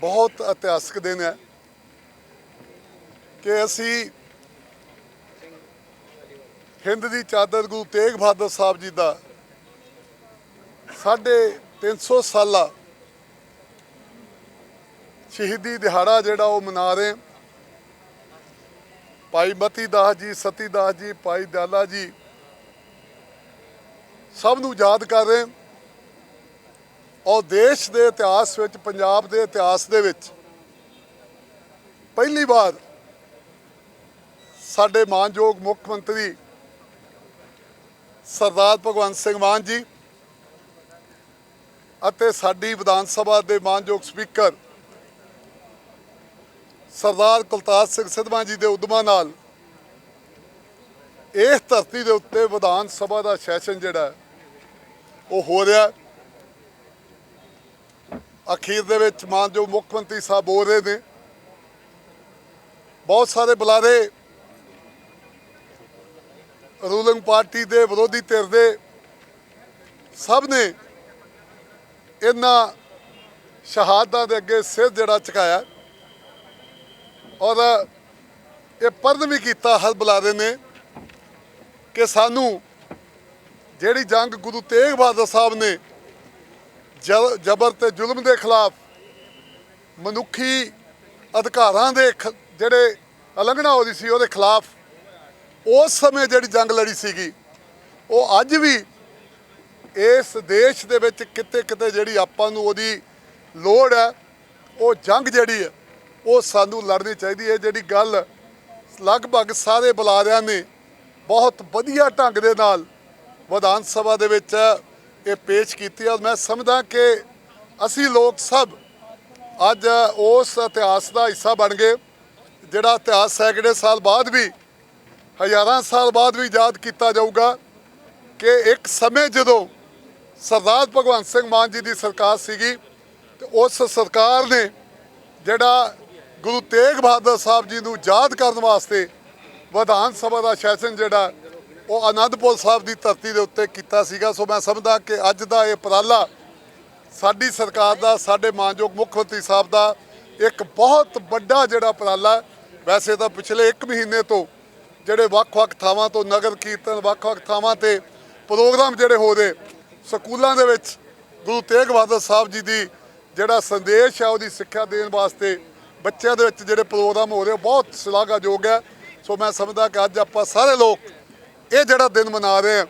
ਬਹੁਤ ਇਤਿਹਾਸਕ ਦਿਨ ਹੈ ਕਿ ਅਸੀਂ ਹਿੰਦ ਦੀ ਚਾਦਰ ਗੁਰੂ ਤੇਗ ਬਹਾਦਰ ਸਾਹਿਬ ਜੀ ਦਾ ਸਾਢੇ 300 ਸਾਲਾ ਸ਼ਹੀਦੀ ਦਿਹਾੜਾ ਜਿਹੜਾ ਉਹ ਮਨਾ ਰਹੇ ਭਾਈ ਮਤੀ ਦਾਸ ਜੀ, ਸਤੀ ਦਾਸ ਜੀ, ਭਾਈ ਦਿਆਲਾ ਜੀ ਸਭ ਨੂੰ ਯਾਦ ਕਰ ਰਹੇ ਔਰ ਦੇਸ਼ ਦੇ ਇਤਿਹਾਸ ਵਿੱਚ, ਪੰਜਾਬ ਦੇ ਇਤਿਹਾਸ ਦੇ ਵਿੱਚ ਪਹਿਲੀ ਵਾਰ ਸਾਡੇ ਮਾਨਯੋਗ ਮੁੱਖ ਮੰਤਰੀ ਸਰਦਾਰ ਭਗਵੰਤ ਸਿੰਘ ਮਾਨ ਜੀ ਅਤੇ ਸਾਡੀ ਵਿਧਾਨ ਸਭਾ ਦੇ ਮਾਨਯੋਗ ਸਪੀਕਰ ਸਰਦਾਰ ਕੁਲਤਾਰ ਸਿੰਘ ਸਿੱਧਵਾਂ ਜੀ ਦੇ ਉਦਮਾਂ ਨਾਲ ਇਸ ਧਰਤੀ ਦੇ ਉੱਤੇ ਵਿਧਾਨ ਸਭਾ ਦਾ ਸੈਸ਼ਨ ਜਿਹੜਾ ਉਹ ਹੋ ਰਿਹਾ ਅਖੀਰ ਦੇ ਵਿੱਚ ਮਾਨਯੋਗ ਮੁੱਖ ਮੰਤਰੀ ਸਾਹਿਬ ਬੋਲ ਰਹੇ ਨੇ। ਬਹੁਤ ਸਾਰੇ ਬੁਲਾਰੇ ਰੂਲਿੰਗ ਪਾਰਟੀ ਦੇ ਵਿਰੋਧੀ ਧਿਰ ਦੇ ਸਭ ਨੇ ਇਹਨਾਂ ਸ਼ਹਾਦਤਾਂ ਦੇ ਅੱਗੇ ਸਿਰ ਜਿਹੜਾ ਝੁਕਾਇਆ ਔਰ ਇਹ ਪਰਦ ਵੀ ਕੀਤਾ ਹਰ ਬੁਲਾਰੇ ਨੇ ਕਿ ਸਾਨੂੰ ਜਿਹੜੀ ਜੰਗ ਗੁਰੂ ਤੇਗ ਬਹਾਦਰ ਸਾਹਿਬ ਨੇ ਜ਼ਬਰ ਤੇ ਜ਼ੁਲਮ ਦੇ ਖਿਲਾਫ ਮਨੁੱਖੀ ਅਧਿਕਾਰਾਂ ਦੇ ਖ- ਜਿਹੜੇ ਉਲੰਘਣਾ ਹੋ ਰਹੀ ਸੀ, ਉਹਦੇ ਖਿਲਾਫ ਉਸ ਸਮੇਂ ਜਿਹੜੀ ਜੰਗ ਲੜੀ ਸੀਗੀ, ਉਹ ਅੱਜ ਵੀ ਇਸ ਦੇਸ਼ ਦੇ ਵਿੱਚ ਕਿਤੇ ਕਿਤੇ ਜਿਹੜੀ ਆਪਾਂ ਨੂੰ ਉਹਦੀ ਲੋੜ ਹੈ, ਉਹ ਜੰਗ ਜਿਹੜੀ ਹੈ, ਉਹ ਸਾਨੂੰ ਲੜਨੀ ਚਾਹੀਦੀ ਹੈ। ਜਿਹੜੀ ਗੱਲ ਲਗਭਗ ਸਾਰੇ ਬੁਲਾਰਿਆਂ ਨੇ ਬਹੁਤ ਵਧੀਆ ਢੰਗ ਦੇ ਨਾਲ ਵਿਧਾਨ ਸਭਾ ਦੇ ਵਿੱਚ ਇਹ ਪੇਸ਼ ਕੀਤੀ ਔਰ ਮੈਂ ਸਮਝਦਾ ਕਿ ਅਸੀਂ ਲੋਕ ਸਭ ਅੱਜ ਉਸ ਇਤਿਹਾਸ ਦਾ ਹਿੱਸਾ ਬਣ ਗਏ, ਜਿਹੜਾ ਇਤਿਹਾਸ ਸੈਂਕੜੇ ਸਾਲ ਬਾਅਦ ਵੀ, ਹਜ਼ਾਰਾਂ ਸਾਲ ਬਾਅਦ ਵੀ ਯਾਦ ਕੀਤਾ ਜਾਊਗਾ ਕਿ ਇੱਕ ਸਮੇਂ ਜਦੋਂ ਸਰਦਾਰ ਭਗਵੰਤ ਸਿੰਘ ਮਾਨ ਜੀ ਦੀ ਸਰਕਾਰ ਸੀਗੀ ਤੇ ਉਸ ਸਰਕਾਰ ਨੇ ਜਿਹੜਾ ਗੁਰੂ ਤੇਗ ਬਹਾਦਰ ਸਾਹਿਬ ਜੀ ਨੂੰ ਯਾਦ ਕਰਨ ਵਾਸਤੇ ਵਿਧਾਨ ਸਭਾ ਦਾ ਸੈਸ਼ਨ ਜਿਹੜਾ ਉਹ ਆਨੰਦਪੁਰ ਸਾਹਿਬ ਦੀ ਧਰਤੀ ਦੇ ਉੱਤੇ ਕੀਤਾ ਸੀਗਾ। ਸੋ ਮੈਂ ਸਮਝਦਾ ਕਿ ਅੱਜ ਦਾ ਇਹ ਉਪਰਾਲਾ ਸਾਡੀ ਸਰਕਾਰ ਦਾ, ਸਾਡੇ ਮਾਨਯੋਗ ਮੁੱਖ ਮੰਤਰੀ ਸਾਹਿਬ ਦਾ ਇੱਕ ਬਹੁਤ ਵੱਡਾ ਜਿਹੜਾ ਉਪਰਾਲਾ ਵੈਸੇ ਤਾਂ ਪਿਛਲੇ 1 ਮਹੀਨੇ ਤੋਂ ਜਿਹੜੇ ਵੱਖ-ਵੱਖ ਥਾਵਾਂ ਤੋਂ ਨਗਰ ਕੀਰਤਨ, ਵੱਖ-ਵੱਖ ਥਾਵਾਂ ਤੇ ਪ੍ਰੋਗਰਾਮ ਜਿਹੜੇ ਹੋ ਰਹੇ, ਸਕੂਲਾਂ ਦੇ ਵਿੱਚ ਗੁਰੂ ਤੇਗ ਬਹਾਦਰ ਸਾਹਿਬ ਜੀ ਦੀ ਜਿਹੜਾ ਸੰਦੇਸ਼ ਹੈ, ਉਹਦੀ ਸਿੱਖਿਆ ਦੇਣ ਵਾਸਤੇ ਬੱਚਿਆਂ ਦੇ ਵਿੱਚ ਜਿਹੜੇ ਪ੍ਰੋਗਰਾਮ ਹੋ ਰਹੇ, ਉਹ ਬਹੁਤ ਸ਼ਲਾਘਾਯੋਗ ਹੈ। ਸੋ ਮੈਂ ਸਮਝਦਾ ਕਿ ਅੱਜ ਆਪਾਂ ਸਾਰੇ ਲੋਕ ਇਹ ਜਿਹੜਾ ਦਿਨ ਮਨਾ ਰਹੇ ਹਾਂ,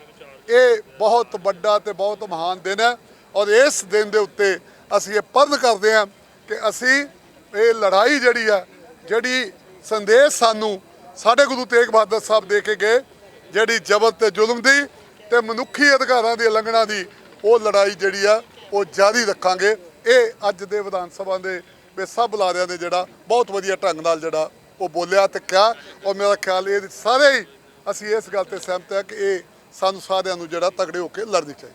ਇਹ ਬਹੁਤ ਵੱਡਾ ਤੇ ਬਹੁਤ ਮਹਾਨ ਦਿਨ ਹੈ ਔਰ ਇਸ ਦਿਨ ਦੇ ਉੱਤੇ ਅਸੀਂ ਇਹ ਪਰਨ ਕਰਦੇ ਹਾਂ ਕਿ ਅਸੀਂ ਇਹ ਲੜਾਈ ਜਿਹੜੀ ਹੈ ਜਿਹੜੀ ਸੰਦੇਸ਼ ਸਾਨੂੰ ਸਾਡੇ ਗੁਰੂ ਤੇਗ ਬਹਾਦਰ ਸਾਹਿਬ ਦੇ ਕੇ ਗਏ, ਜਿਹੜੀ ਜ਼ਬਰ ਤੇ ਜ਼ੁਲਮ ਦੀ ਤੇ ਮਨੁੱਖੀ ਅਧਿਕਾਰਾਂ ਦੀ ਉਲੰਘਣਾ ਦੀ, ਉਹ ਲੜਾਈ ਜਿਹੜੀ ਆ, ਉਹ ਜਾਰੀ ਰੱਖਾਂਗੇ। ਇਹ ਅੱਜ ਦੇ ਵਿਧਾਨ ਸਭਾ ਦੇ ਵਿੱਚ ਸਭ ਬੁਲਾਰਿਆਂ ਨੇ ਜਿਹੜਾ ਬਹੁਤ ਵਧੀਆ ਢੰਗ ਨਾਲ ਜਿਹੜਾ ਉਹ ਬੋਲਿਆ ਤੇ ਕਿਹਾ, ਔਰ ਮੇਰਾ ਖਿਆਲ ਇਹ ਸਾਰੇ ਹੀ ਅਸੀਂ ਇਸ ਗੱਲ ਤੇ ਸਹਿਮਤ ਹਾਂ ਕਿ ਇਹ ਸਾਨੂੰ ਸਾਰਿਆਂ ਨੂੰ ਜਿਹੜਾ ਤਗੜੇ ਹੋ ਕੇ ਲੜਨੀ ਚਾਹੀਦੀ